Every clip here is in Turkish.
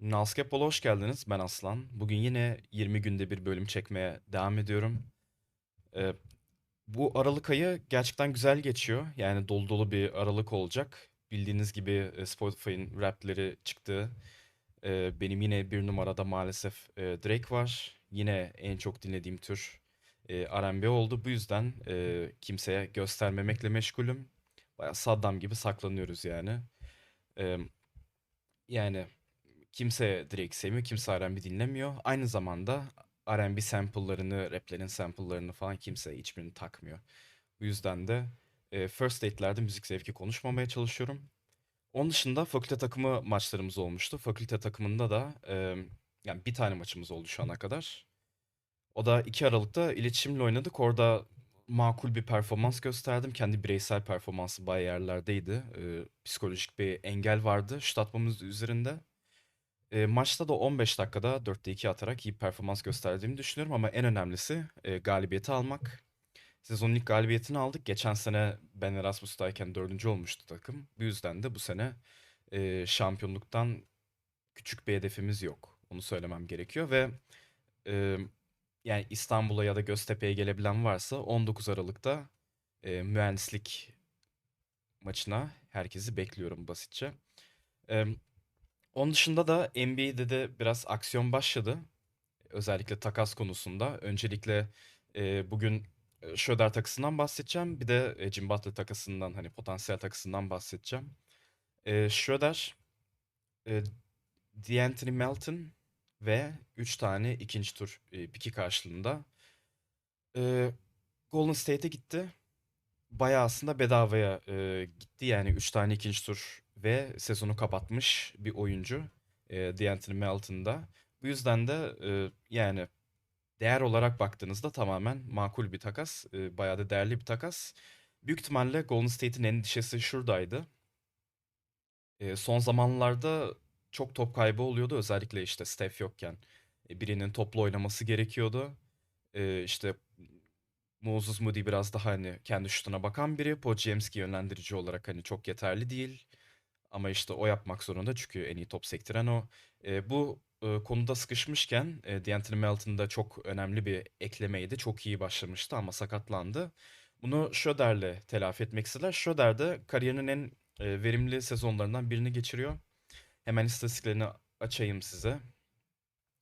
Naskepol'a hoş geldiniz. Ben Aslan. Bugün yine 20 günde bir bölüm çekmeye devam ediyorum. Ee, bu Aralık ayı gerçekten güzel geçiyor. Yani dolu dolu bir Aralık olacak. Bildiğiniz gibi e, Spotify'ın rapleri çıktı. Ee, benim yine bir numarada maalesef e, Drake var. Yine en çok dinlediğim tür e, R&B oldu. Bu yüzden e, kimseye göstermemekle meşgulüm. Bayağı Saddam gibi saklanıyoruz yani. Ee, yani Kimse Drake sevmiyor, kimse R&B dinlemiyor. Aynı zamanda R&B sample'larını, raplerin sample'larını falan kimse hiçbirini takmıyor. Bu yüzden de e, first date'lerde müzik zevki konuşmamaya çalışıyorum. Onun dışında fakülte takımı maçlarımız olmuştu. Fakülte takımında da e, yani bir tane maçımız oldu şu ana kadar. O da 2 Aralık'ta iletişimle oynadık. Orada makul bir performans gösterdim. Kendi bireysel performansı bayağı yerlerdeydi. E, psikolojik bir engel vardı şut atmamız üzerinde. E, maçta da 15 dakikada 4'te 2 atarak iyi performans gösterdiğimi düşünüyorum ama en önemlisi e, galibiyeti almak. Sezonun ilk galibiyetini aldık. Geçen sene ben Erasmus'tayken dördüncü olmuştu takım. Bu yüzden de bu sene e, şampiyonluktan küçük bir hedefimiz yok. Onu söylemem gerekiyor ve e, yani İstanbul'a ya da Göztepe'ye gelebilen varsa 19 Aralık'ta e, mühendislik maçına herkesi bekliyorum basitçe. E, onun dışında da NBA'de de biraz aksiyon başladı. Özellikle takas konusunda. Öncelikle e, bugün e, Schroeder takısından bahsedeceğim. Bir de e, Jim Butler takısından hani potansiyel takısından bahsedeceğim. E, Schroeder, e, D'Anthony Melton ve 3 tane ikinci tur e, piki karşılığında e, Golden State'e gitti. Bayağı aslında bedavaya e, gitti yani 3 tane ikinci tur ve sezonu kapatmış bir oyuncu. E, D'Anthony Melton da. Bu yüzden de e, yani değer olarak baktığınızda tamamen makul bir takas. E, bayağı da değerli bir takas. Büyük ihtimalle Golden State'in endişesi şuradaydı. E, son zamanlarda çok top kaybı oluyordu. Özellikle işte Steph yokken e, birinin toplu oynaması gerekiyordu. E, işte Moses Moody biraz daha hani kendi şutuna bakan biri. Podziemski yönlendirici olarak hani çok yeterli değil. Ama işte o yapmak zorunda çünkü en iyi top sektiren o. E, bu e, konuda sıkışmışken e, D'Anthony Melton da çok önemli bir eklemeydi. Çok iyi başlamıştı ama sakatlandı. Bunu Schroeder'le telafi etmek istediler. Schroeder de kariyerinin en e, verimli sezonlarından birini geçiriyor. Hemen istatistiklerini açayım size.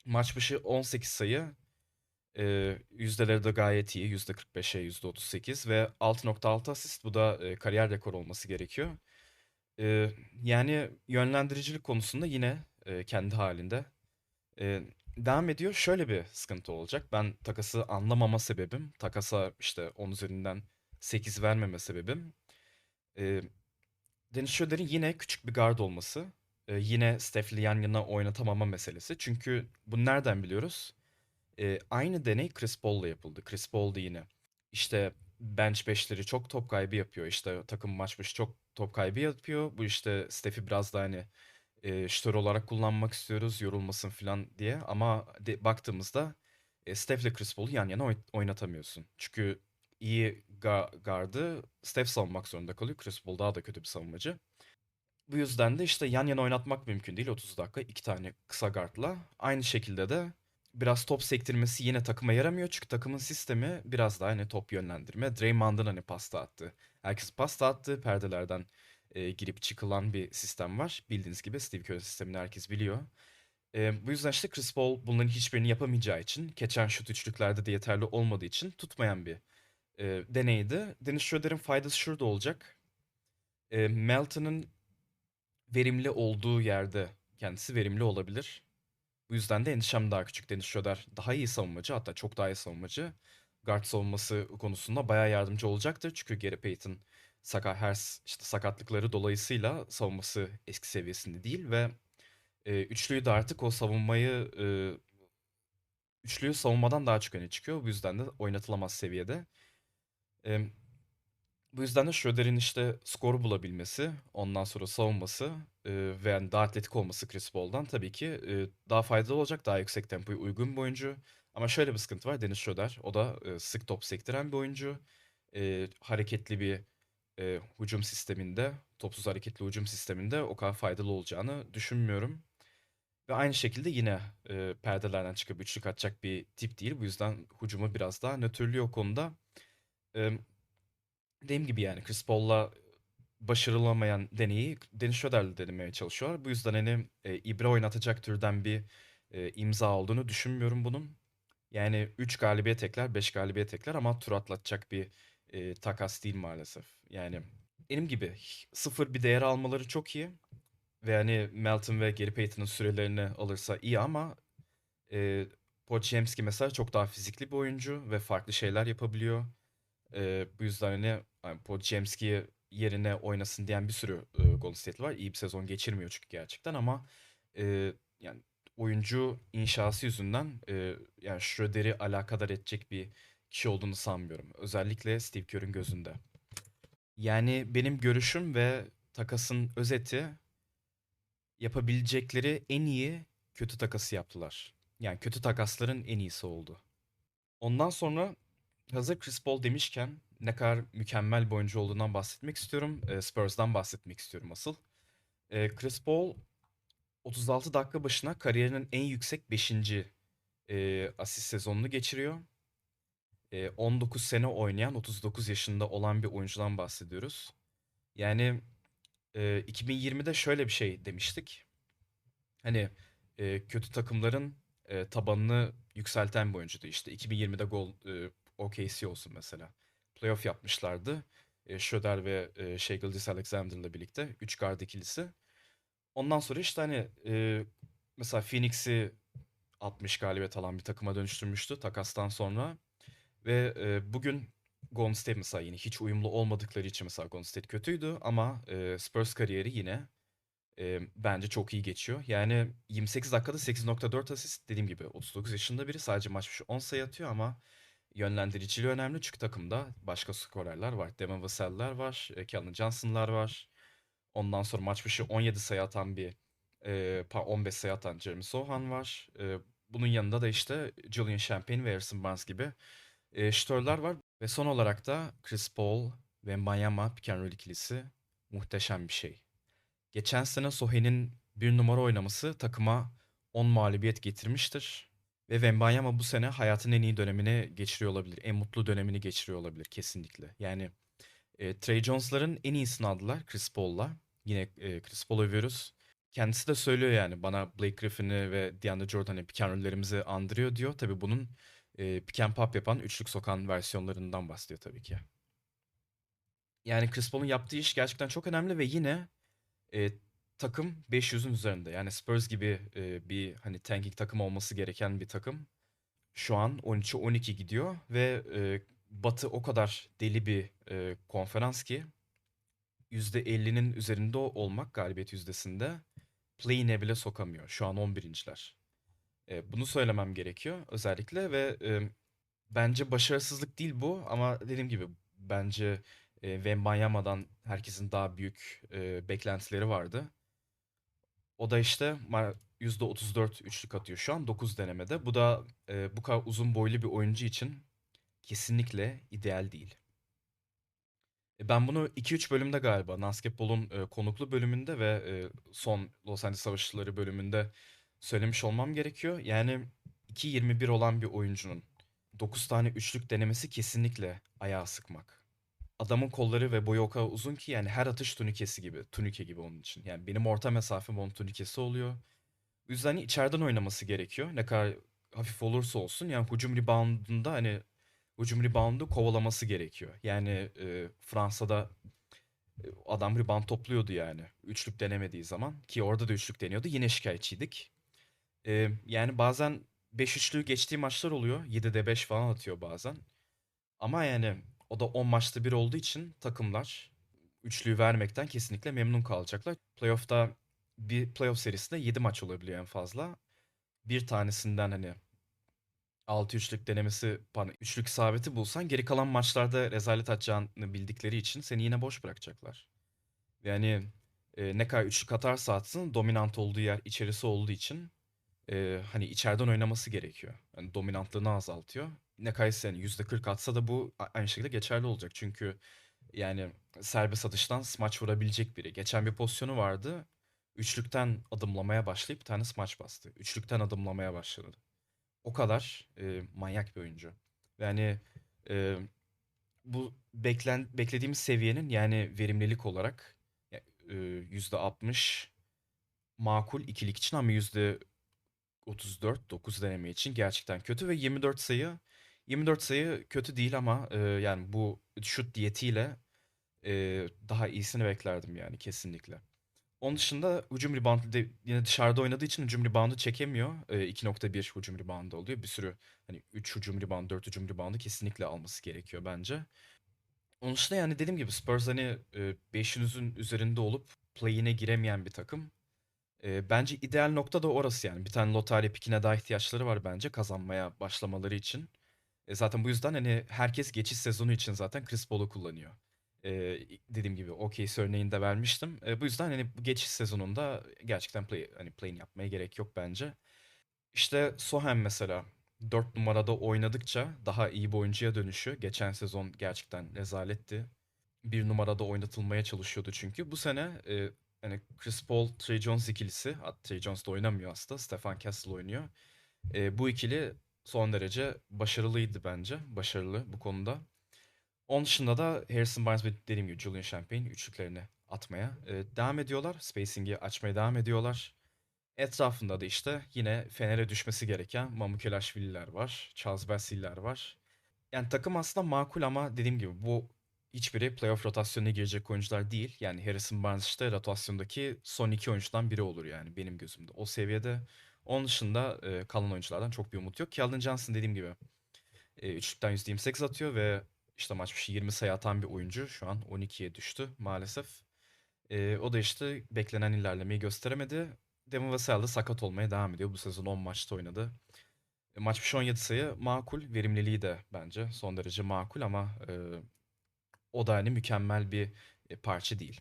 Maç başı 18 sayı, e, yüzdeleri de gayet iyi. %45'e %38 ve 6.6 asist. Bu da e, kariyer rekor olması gerekiyor. Eee, yani yönlendiricilik konusunda yine eee, kendi halinde eee, devam ediyor. Şöyle bir sıkıntı olacak. Ben takası anlamama sebebim, takasa işte 10 üzerinden 8 vermeme sebebim. eee Dennis Schroeder'in yine küçük bir guard olması. eee, yine Steph'le yan yana oynatamama meselesi. Çünkü bunu nereden biliyoruz? Eee, aynı deney Chris Paul'la yapıldı. Chris Paul da yine işte bench beşleri çok top kaybı yapıyor. İşte takım maç başı çok top kaybı yapıyor. Bu işte Steph'i biraz da hani e, şutör olarak kullanmak istiyoruz yorulmasın falan diye. Ama de, baktığımızda e, Steph'le Chris Paul'u yan yana oyn- oynatamıyorsun. Çünkü iyi ga- gardı Steph savunmak zorunda kalıyor. Chris Paul daha da kötü bir savunmacı. Bu yüzden de işte yan yana oynatmak mümkün değil 30 dakika iki tane kısa guardla. Aynı şekilde de biraz top sektirmesi yine takıma yaramıyor. Çünkü takımın sistemi biraz daha hani top yönlendirme. Draymond'ın hani pasta attı. Herkes pasta attı. Perdelerden e, girip çıkılan bir sistem var. Bildiğiniz gibi Steve Kerr sistemini herkes biliyor. E, bu yüzden işte Chris Paul bunların hiçbirini yapamayacağı için, geçen şut üçlüklerde de yeterli olmadığı için tutmayan bir e, deneydi. Dennis Schroeder'in faydası şurada olacak. E, Melton'ın verimli olduğu yerde kendisi verimli olabilir. Bu yüzden de endişem daha küçük. Dennis Schroeder daha iyi savunmacı hatta çok daha iyi savunmacı. Guard savunması konusunda bayağı yardımcı olacaktır. Çünkü Gary Payton sakat her işte sakatlıkları dolayısıyla savunması eski seviyesinde değil ve e, üçlüyü de artık o savunmayı e, üçlüyü savunmadan daha çok öne çıkıyor. Bu yüzden de oynatılamaz seviyede. E, bu yüzden de Schroeder'in işte skoru bulabilmesi, ondan sonra savunması e, ve yani daha atletik olması Chris Paul'dan tabii ki e, daha faydalı olacak. Daha yüksek tempoya uygun bir oyuncu. Ama şöyle bir sıkıntı var. Dennis Schroeder, o da e, sık top sektiren bir oyuncu. E, hareketli bir e, hücum sisteminde, topsuz hareketli hücum sisteminde o kadar faydalı olacağını düşünmüyorum. Ve aynı şekilde yine e, perdelerden çıkıp üçlük atacak bir tip değil. Bu yüzden hücumu biraz daha nötrlüyor o konuda. E, dediğim gibi yani Chris Paul'la başarılamayan deneyi Dennis Schroeder'le denemeye çalışıyorlar. Bu yüzden hani e, ibre oynatacak türden bir e, imza olduğunu düşünmüyorum bunun. Yani 3 galibiyet ekler, 5 galibiyet ekler ama tur atlatacak bir e, takas değil maalesef. Yani benim gibi sıfır bir değer almaları çok iyi. Ve hani Melton ve Gary Payton'ın sürelerini alırsa iyi ama e, Podziemski mesela çok daha fizikli bir oyuncu ve farklı şeyler yapabiliyor. E, bu yüzden hani hani Podziemski yerine oynasın diyen bir sürü e, Golden State var. İyi bir sezon geçirmiyor çünkü gerçekten ama e, yani oyuncu inşası yüzünden e, yani Schroeder'i alakadar edecek bir kişi olduğunu sanmıyorum. Özellikle Steve Kerr'ün gözünde. Yani benim görüşüm ve takasın özeti yapabilecekleri en iyi kötü takası yaptılar. Yani kötü takasların en iyisi oldu. Ondan sonra hazır Chris Paul demişken ne kadar mükemmel bir oyuncu olduğundan bahsetmek istiyorum. E, Spurs'dan bahsetmek istiyorum asıl. E, Chris Paul 36 dakika başına kariyerinin en yüksek 5. e, asist sezonunu geçiriyor. E, 19 sene oynayan 39 yaşında olan bir oyuncudan bahsediyoruz. Yani e, 2020'de şöyle bir şey demiştik. Hani e, kötü takımların e, tabanını yükselten bir oyuncuydu. İşte 2020'de gol e, OKC olsun mesela. Playoff yapmışlardı. E, Schroeder ve e, Shai Gilgeous-Alexander'la birlikte 3 guard ikilisi. Ondan sonra işte hani e, mesela Phoenix'i 60 galibiyet alan bir takıma dönüştürmüştü takastan sonra. Ve e, bugün Golden State mesela yine hiç uyumlu olmadıkları için mesela Golden State kötüydü ama e, Spurs kariyeri yine e, bence çok iyi geçiyor. Yani 28 dakikada 8.4 asist dediğim gibi 39 yaşında biri sadece maç başı 10 sayı atıyor ama yönlendiriciliği önemli çünkü takımda başka skorerler var. Devin Vassell'ler var, e, Keldon Johnson'lar var. Ondan sonra maç başı 17 sayı atan bir e, 15 sayı atan Jeremy Sohan var. E, bunun yanında da işte Julian Champagne ve Harrison Barnes gibi e, şütörler var. Ve son olarak da Chris Paul ve Miami pick and ikilisi muhteşem bir şey. Geçen sene Sohe'nin bir numara oynaması takıma 10 mağlubiyet getirmiştir. Ve Wembanyama bu sene hayatın en iyi dönemini geçiriyor olabilir. En mutlu dönemini geçiriyor olabilir kesinlikle. Yani e, Trey Jones'ların en iyisini aldılar Chris Paul'la. Yine e, Chris Paul'u övüyoruz. Kendisi de söylüyor yani bana Blake Griffin'i ve DeAndre Jordan'ı pick and roll'lerimizi andırıyor diyor. Tabii bunun e, pick pop yapan, üçlük sokan versiyonlarından bahsediyor tabii ki. Yani Chris Paul'un yaptığı iş gerçekten çok önemli ve yine e, takım 500'ün üzerinde. Yani Spurs gibi e, bir hani tanking takım olması gereken bir takım. Şu an 13'e 12 gidiyor ve e, Batı o kadar deli bir e, konferans ki %50'nin üzerinde olmak galibiyet yüzdesinde play'ine bile sokamıyor. Şu an 11.'ler. E, bunu söylemem gerekiyor özellikle ve e, bence başarısızlık değil bu ama dediğim gibi bence e, Wembanyama'dan herkesin daha büyük e, beklentileri vardı. O da işte ma- %34 üçlük atıyor şu an 9 denemede. Bu da e, bu kadar uzun boylu bir oyuncu için kesinlikle ideal değil. E, Ben bunu 2-3 bölümde galiba Basketbol'un e, konuklu bölümünde ve e, son Los Angeles Savaşçıları bölümünde söylemiş olmam gerekiyor. Yani 2.21 olan bir oyuncunun 9 tane üçlük denemesi kesinlikle ayağı sıkmak. Adamın kolları ve boyu o kadar uzun ki yani her atış turnikesi gibi, turnike gibi onun için. Yani benim orta mesafem onun turnikesi oluyor. O yüzden hani içeriden oynaması gerekiyor. Ne kadar hafif olursa olsun yani hücum reboundunda hani hücum reboundu kovalaması gerekiyor. Yani e, Fransa'da e, adam rebound topluyordu yani. Üçlük denemediği zaman ki orada da üçlük deniyordu. Yine şikayetçiydik. E, yani bazen 5 üçlüğü geçtiği maçlar oluyor. 7'de 5 falan atıyor bazen. Ama yani o da 10 maçta bir olduğu için takımlar üçlüyü vermekten kesinlikle memnun kalacaklar. Playoff'ta bir playoff serisinde 7 maç olabiliyor en fazla. Bir tanesinden hani 6 üçlük denemesi, üçlük isabeti bulsan geri kalan maçlarda rezalet atacağını bildikleri için seni yine boş bırakacaklar. Yani e, ne kadar üçlük atarsa atsın dominant olduğu yer içerisi olduğu için e, hani içeriden oynaması gerekiyor. Yani dominantlığını azaltıyor. Ne kadar sen %40 atsa da bu aynı şekilde geçerli olacak. Çünkü yani serbest atıştan smaç vurabilecek biri. Geçen bir pozisyonu vardı. üçlükten adımlamaya başlayıp bir tane smaç bastı. Üçlükten adımlamaya başladı. O kadar e, manyak bir oyuncu. Yani e, bu beklen beklediğimiz seviyenin yani verimlilik olarak e, %60 makul ikilik için ama %34 9 deneme için gerçekten kötü ve 24 sayı 24 sayı kötü değil ama e, yani bu şut diyetiyle e, daha iyisini beklerdim yani kesinlikle. Onun dışında hücum reboundu yine dışarıda oynadığı için hücum reboundu çekemiyor. Eee, 2.1 hücum reboundu oluyor. Bir sürü hani 3 hücum reboundu, 4 hücum reboundu kesinlikle alması gerekiyor bence. Onun dışında yani dediğim gibi Spurs hani e, 500'ün üzerinde olup play-in'e giremeyen bir takım. E, bence ideal nokta da orası yani. Bir tane lotarya pikine daha ihtiyaçları var bence kazanmaya başlamaları için. E, zaten bu yüzden hani herkes geçiş sezonu için zaten Chris Paul'u kullanıyor. E, dediğim gibi OKC örneğini de vermiştim. E, bu yüzden hani bu geçiş sezonunda gerçekten play, hani play-in yapmaya gerek yok bence. İşte Sohem mesela 4 numarada oynadıkça daha iyi bir oyuncuya dönüşüyor. Geçen sezon gerçekten rezaletti. Bir numarada oynatılmaya çalışıyordu çünkü. Bu sene e, hani Chris Paul, Trey Jones ikilisi, Trey Jones da oynamıyor aslında. Stephen Castle oynuyor. E, bu ikili son derece başarılıydı bence. Başarılı bu konuda. Onun dışında da Harrison Barnes ve dediğim gibi Julian Champagne üçlüklerini atmaya e, devam ediyorlar. Spacing'i açmaya devam ediyorlar. Etrafında da işte yine Fener'e düşmesi gereken Mamukelashvililer var. Charles Bassey'ler var. Yani takım aslında makul ama dediğim gibi bu hiçbiri playoff rotasyonuna girecek oyuncular değil. Yani Harrison Barnes işte rotasyondaki son iki oyuncudan biri olur yani benim gözümde. O seviyede. Onun dışında e, kalan oyunculardan çok bir umut yok. Keldon Johnson dediğim gibi e, üçlükten %28 atıyor ve işte maç başı 20 sayı atan bir oyuncu. Şu an 12'ye düştü maalesef. E, o da işte beklenen ilerlemeyi gösteremedi. Devin Vassell de sakat olmaya devam ediyor. Bu sezon 10 maçta oynadı. E, maç başı 17 sayı makul. Verimliliği de bence son derece makul ama e, o da hani mükemmel bir e, parça değil.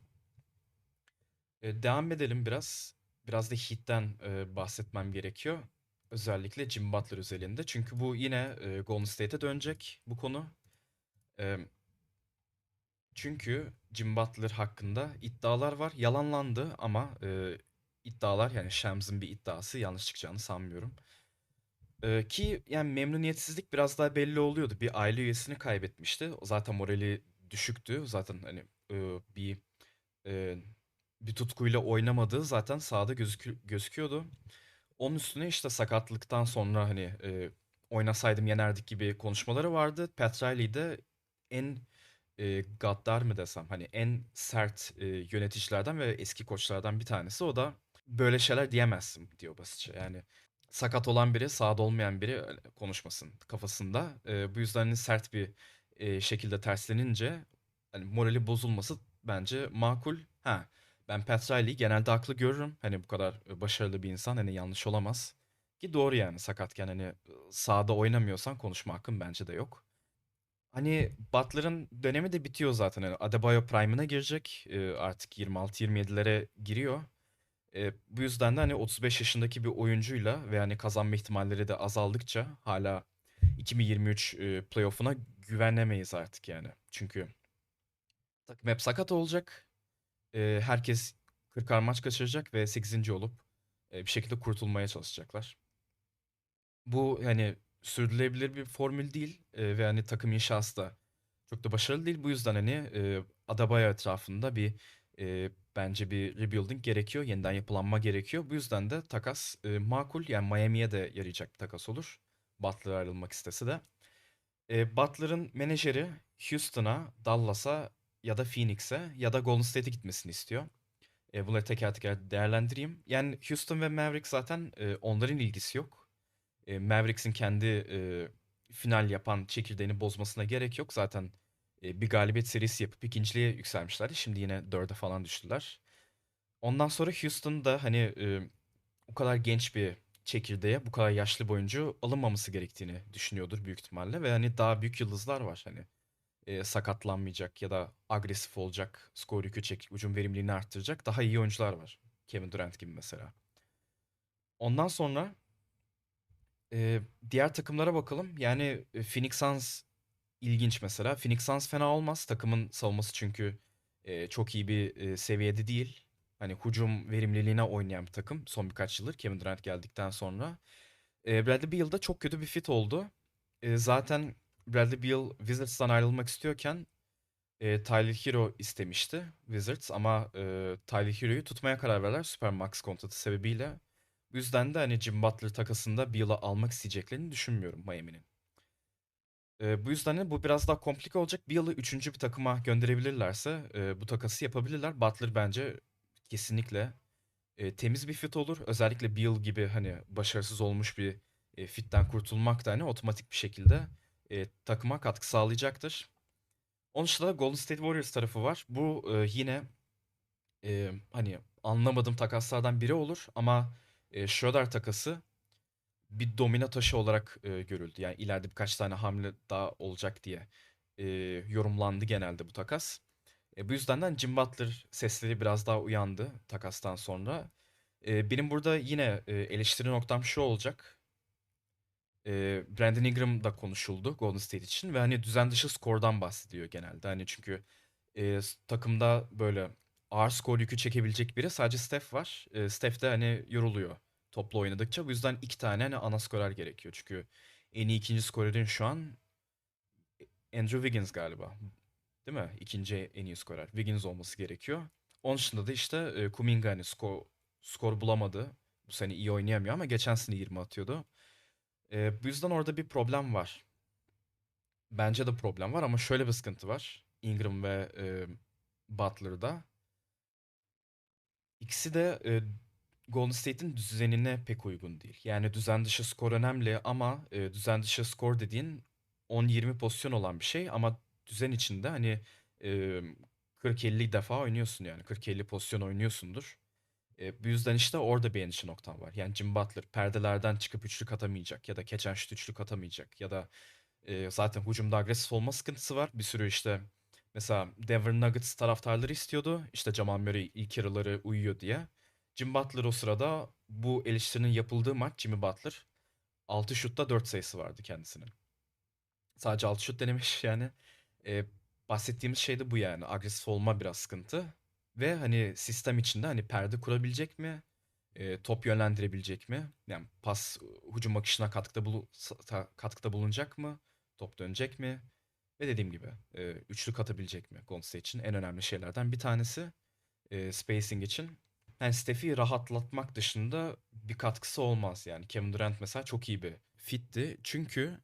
E, devam edelim biraz. Biraz da Heat'ten e, bahsetmem gerekiyor. Özellikle Jim Butler özelinde. Çünkü bu yine e, Golden State'e dönecek bu konu. E, çünkü Jim Butler hakkında iddialar var. Yalanlandı ama e, iddialar yani Shams'ın bir iddiası yanlış çıkacağını sanmıyorum. E, ki yani memnuniyetsizlik biraz daha belli oluyordu. Bir aile üyesini kaybetmişti. Zaten morali düşüktü. Zaten hani e, bir e, bir tutkuyla oynamadığı zaten sahada gözükü- gözüküyordu. Onun üstüne işte sakatlıktan sonra hani e, oynasaydım yenerdik gibi konuşmaları vardı. Pat de en e, gaddar mı desem hani en sert e, yöneticilerden ve eski koçlardan bir tanesi. O da böyle şeyler diyemezsin diyor basitçe. Yani sakat olan biri, sahada olmayan biri konuşmasın kafasında. E, bu yüzden hani sert bir e, şekilde terslenince hani morali bozulması bence makul. Ha, ben Pat Riley'i genelde haklı görürüm. Hani bu kadar e, başarılı bir insan hani yanlış olamaz. Ki doğru yani sakatken hani e, sahada oynamıyorsan konuşma hakkın bence de yok. Hani Butler'ın dönemi de bitiyor zaten. Yani Adebayo Prime'ına girecek. Ee, artık 26-27'lere giriyor. Ee, bu yüzden de hani 35 yaşındaki bir oyuncuyla ve hani kazanma ihtimalleri de azaldıkça hala 2023 e, playoff'una güvenemeyiz artık yani. Çünkü takım hep sakat olacak. Ee, herkes 40'ar maç kaçıracak ve 8. olup e, bir şekilde kurtulmaya çalışacaklar. Bu hani sürdürülebilir bir formül değil e, ve hani takım inşası da çok da başarılı değil. Bu yüzden hani e, Adebayo etrafında bir e, bence bir rebuilding gerekiyor. Yeniden yapılanma gerekiyor. Bu yüzden de takas e, makul. Yani Miami'ye de yarayacak bir takas olur. Butler ayrılmak istese de. E, Butler'ın menajeri Houston'a, Dallas'a ya da Phoenix'e ya da Golden State'e gitmesini istiyor. E, bunları teker teker değerlendireyim. Yani Houston ve Mavericks zaten e, onların ilgisi yok. E, Mavericks'in kendi e, final yapan çekirdeğini bozmasına gerek yok. Zaten e, bir galibiyet serisi yapıp ikinciliğe yükselmişlerdi. Şimdi yine dörde falan düştüler. Ondan sonra Houston'da hani e, o kadar genç bir çekirdeğe bu kadar yaşlı bir oyuncu alınmaması gerektiğini düşünüyordur büyük ihtimalle. Ve hani daha büyük yıldızlar var hani e, sakatlanmayacak ya da agresif olacak, skor yükü çek, ucum verimliliğini arttıracak daha iyi oyuncular var. Kevin Durant gibi mesela. Ondan sonra Eee, diğer takımlara bakalım. Yani e, Phoenix Suns ilginç mesela. Phoenix Suns fena olmaz. Takımın savunması çünkü e, çok iyi bir e, seviyede değil. Hani hücum verimliliğine oynayan bir takım son birkaç yıldır Kevin Durant geldikten sonra. E, Bradley Beal da çok kötü bir fit oldu. E, zaten Bradley Beal Wizards'tan ayrılmak istiyorken e, Tyler Hero istemişti Wizards ama e, Tyler Hero'yu tutmaya karar verdiler Supermax kontratı sebebiyle. Bu yüzden de hani Jim Butler takasında Beal'ı almak isteyeceklerini düşünmüyorum Miami'nin. E, bu yüzden de bu biraz daha komplike olacak. Beal'ı üçüncü bir takıma gönderebilirlerse e, bu takası yapabilirler. Butler bence kesinlikle e, temiz bir fit olur. Özellikle Beal gibi hani başarısız olmuş bir e, fitten kurtulmak da hani otomatik bir şekilde e, takıma katkı sağlayacaktır. Onun dışında da Golden State Warriors tarafı var. Bu e, yine e, hani anlamadığım takaslardan biri olur ama e, Schroeder takası bir domino taşı olarak e, görüldü. Yani ileride birkaç tane hamle daha olacak diye e, yorumlandı genelde bu takas. E, bu yüzden de hani Jim Butler sesleri biraz daha uyandı takastan sonra. E, benim burada yine e, eleştiri noktam şu olacak. E, Brandon Ingram da konuşuldu Golden State için ve hani düzen dışı skordan bahsediyor genelde. Hani çünkü e, takımda böyle ağır skor yükü çekebilecek biri sadece Steph var. E, Steph de hani yoruluyor toplu oynadıkça. Bu yüzden iki tane hani ana skorer gerekiyor. Çünkü en iyi ikinci skorerin şu an Andrew Wiggins galiba. Değil mi? İkinci en iyi skorer. Wiggins olması gerekiyor. Onun dışında da işte e, Kuminga hani skor, skor bulamadı. Bu sene iyi oynayamıyor ama geçen sene 20 atıyordu. E, bu yüzden orada bir problem var. Bence de problem var ama şöyle bir sıkıntı var. Ingram ve e, Butler'da. İkisi de e, Golden State'in düzenine pek uygun değil. Yani düzen dışı skor önemli ama e, düzen dışı skor dediğin 10-20 pozisyon olan bir şey ama düzen içinde hani e, 40-50 defa oynuyorsun yani 40-50 pozisyon oynuyorsundur. E, bu yüzden işte orada endişe noktam var. Yani Jim Butler perdelerden çıkıp üçlük atamayacak ya da and shoot üçlük atamayacak ya da e, zaten hücumda agresif olma sıkıntısı var. Bir sürü işte mesela Denver Nuggets taraftarları istiyordu. İşte Jamal Murray ilk yarıları uyuyor diye. Jim Butler o sırada bu eleştirinin yapıldığı maç Jimmy Butler 6 şutta 4 sayısı vardı kendisinin. Sadece 6 şut denemiş yani. E, bahsettiğimiz şey de bu yani. Agresif olma biraz sıkıntı. Ve hani sistem içinde hani perde kurabilecek mi? E, top yönlendirebilecek mi? Yani pas hücum akışına katkıda, bulu, katkıda bulunacak mı? Top dönecek mi? Ve dediğim gibi e, üçlük atabilecek mi Golden State için? En önemli şeylerden bir tanesi e, spacing için. Yani Steph'i rahatlatmak dışında bir katkısı olmaz. Yani Kevin Durant mesela çok iyi bir fitti. Çünkü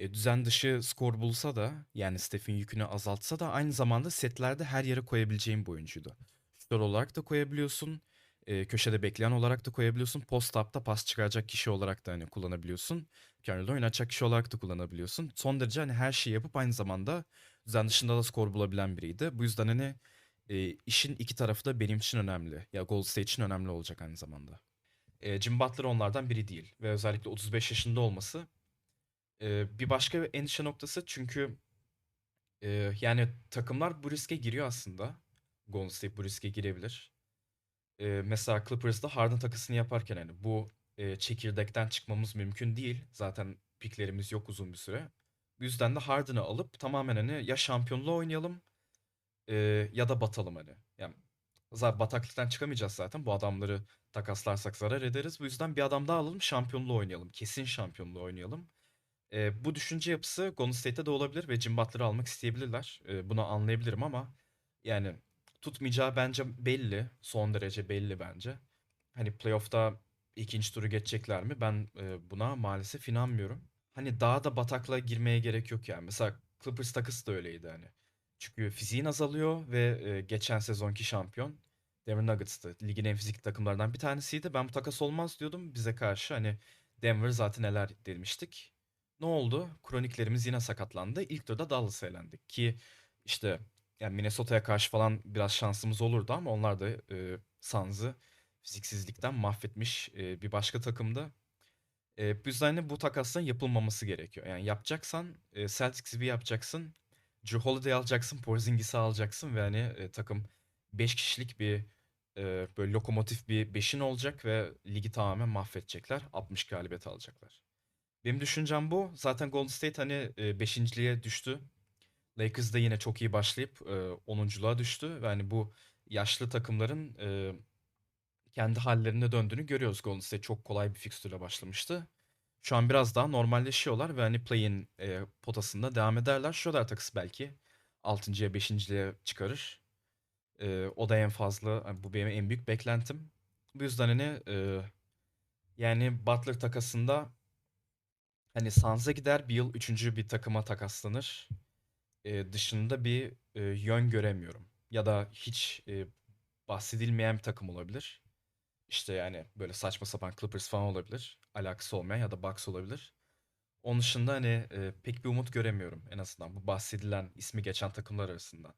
e, düzen dışı skor bulsa da yani Steph'in yükünü azaltsa da aynı zamanda setlerde her yere koyabileceğin bir oyuncuydu. Şutör olarak da koyabiliyorsun. e, köşede bekleyen olarak da koyabiliyorsun. Post-up'ta pas çıkaracak kişi olarak da hani kullanabiliyorsun. Kenarda oynatacak kişi olarak da kullanabiliyorsun. Son derece hani her şeyi yapıp aynı zamanda düzen dışında da skor bulabilen biriydi. Bu yüzden hani e, işin iki tarafı da benim için önemli. Ya Golden State için önemli olacak aynı zamanda. E, Jim Butler onlardan biri değil. Ve özellikle 35 yaşında olması bir başka endişe noktası çünkü yani takımlar bu riske giriyor aslında. Golden State bu riske girebilir. E, mesela Clippers'da Harden takısını yaparken hani bu çekirdekten çıkmamız mümkün değil. Zaten piklerimiz yok uzun bir süre. Bu yüzden de Harden'ı alıp tamamen hani ya şampiyonluğa oynayalım ya da batalım hani. Yani zaten bataklıktan çıkamayacağız zaten. Bu adamları takaslarsak zarar ederiz. Bu yüzden bir adam daha alalım şampiyonluğu oynayalım. Kesin şampiyonluğu oynayalım. E, bu düşünce yapısı Golden State'te de olabilir ve Jim Butler'ı almak isteyebilirler. E, bunu anlayabilirim ama yani tutmayacağı bence belli. Son derece belli bence. Hani playoff'ta ikinci turu geçecekler mi? Ben e, buna maalesef inanmıyorum. Hani daha da bataklığa girmeye gerek yok yani. Mesela Clippers takısı da öyleydi hani. Çünkü fiziğin azalıyor ve e, geçen sezonki şampiyon Denver Nuggets'tı. Ligin en fizikli takımlardan bir tanesiydi. Ben bu takas olmaz diyordum bize karşı. Hani Denver zaten neler demiştik. Ne oldu? Kroniklerimiz yine sakatlandı. İlk turda Dallas'a elendik ki işte yani Minnesota'ya karşı falan biraz şansımız olurdu ama onlar da e, Suns'ı fiziksizlikten mahvetmiş e, bir başka takımda. E, bu yüzden de bu takasların yapılmaması gerekiyor. Yani yapacaksan e, Celtics'i bir yapacaksın. Drew Holiday alacaksın, Porzingis'i alacaksın ve hani e, takım 5 kişilik bir e, böyle lokomotif bir beşin olacak ve ligi tamamen mahvedecekler. 60 galibiyet alacaklar. Benim düşüncem bu. Zaten Golden State hani e, beşinciliğe düştü. Lakers da yine çok iyi başlayıp e, 10'unculuğa düştü. Ve hani bu yaşlı takımların e, kendi hallerine döndüğünü görüyoruz. Golden State çok kolay bir fikstürle başlamıştı. Şu an biraz daha normalleşiyorlar ve hani play-in e, potasında devam ederler. Schroeder takısı belki 6.ya 5.liğe çıkarır. E, o da en fazla, bu benim en büyük beklentim. Bu yüzden hani yani Butler takasında hani Suns'a gider bir yıl üçüncü bir takıma takaslanır. E, dışında bir e, yön göremiyorum. Ya da hiç e, bahsedilmeyen bir takım olabilir. İşte yani böyle saçma sapan Clippers falan olabilir. Alakası olmayan ya da Bucks olabilir. Onun dışında hani e, pek bir umut göremiyorum en azından bu bahsedilen ismi geçen takımlar arasında.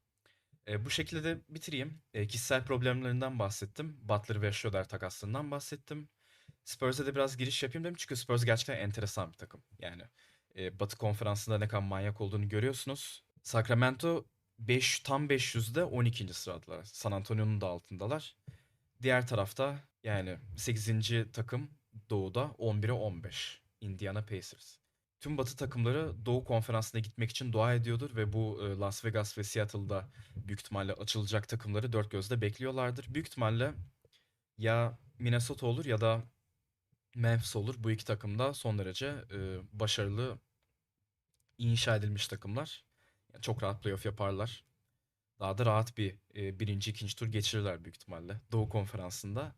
E, bu şekilde de bitireyim. E, kişisel problemlerinden bahsettim. Butler ve Schroeder takaslarından bahsettim. Spurs'e de biraz giriş yapayım dedim çünkü Spurs gerçekten enteresan bir takım. Yani e, Batı konferansında ne kadar manyak olduğunu görüyorsunuz. Sacramento 5 tam 500'de 12. sıradalar. San Antonio'nun da altındalar. Diğer tarafta yani 8. takım Doğu'da 11'e 15. Indiana Pacers. Tüm Batı takımları Doğu Konferansı'na gitmek için dua ediyordur ve bu e, Las Vegas ve Seattle'da büyük ihtimalle açılacak takımları dört gözle bekliyorlardır. Büyük ihtimalle ya Minnesota olur ya da Memphis olur. Bu iki takım da son derece e, başarılı inşa edilmiş takımlar. Yani çok rahat playoff yaparlar. Daha da rahat bir e, birinci, ikinci tur geçirirler büyük ihtimalle Doğu Konferansı'nda.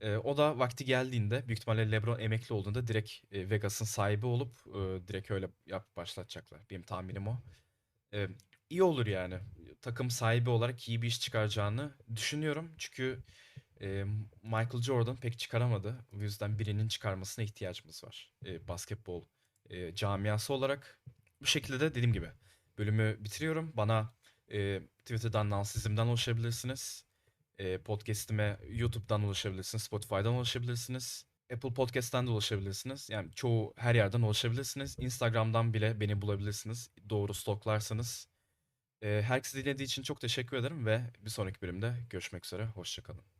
E, o da vakti geldiğinde büyük ihtimalle LeBron emekli olduğunda direkt e, Vegas'ın sahibi olup e, direkt öyle yap başlatacaklar. Benim tahminim o. E, iyi olur yani. Takım sahibi olarak iyi bir iş çıkaracağını düşünüyorum. Çünkü e, Michael Jordan pek çıkaramadı. O yüzden birinin çıkarmasına ihtiyacımız var. E, basketbol e, camiası olarak. Bu şekilde de dediğim gibi bölümü bitiriyorum. Bana e, Twitter'dan, Nansizm'den ulaşabilirsiniz. E, podcast'ime YouTube'dan ulaşabilirsiniz, Spotify'dan ulaşabilirsiniz. Apple Podcast'ten de ulaşabilirsiniz. Yani çoğu her yerden ulaşabilirsiniz. Instagram'dan bile beni bulabilirsiniz. Doğru stoklarsanız. Herkese dinlediği için çok teşekkür ederim ve bir sonraki bölümde görüşmek üzere. Hoşçakalın.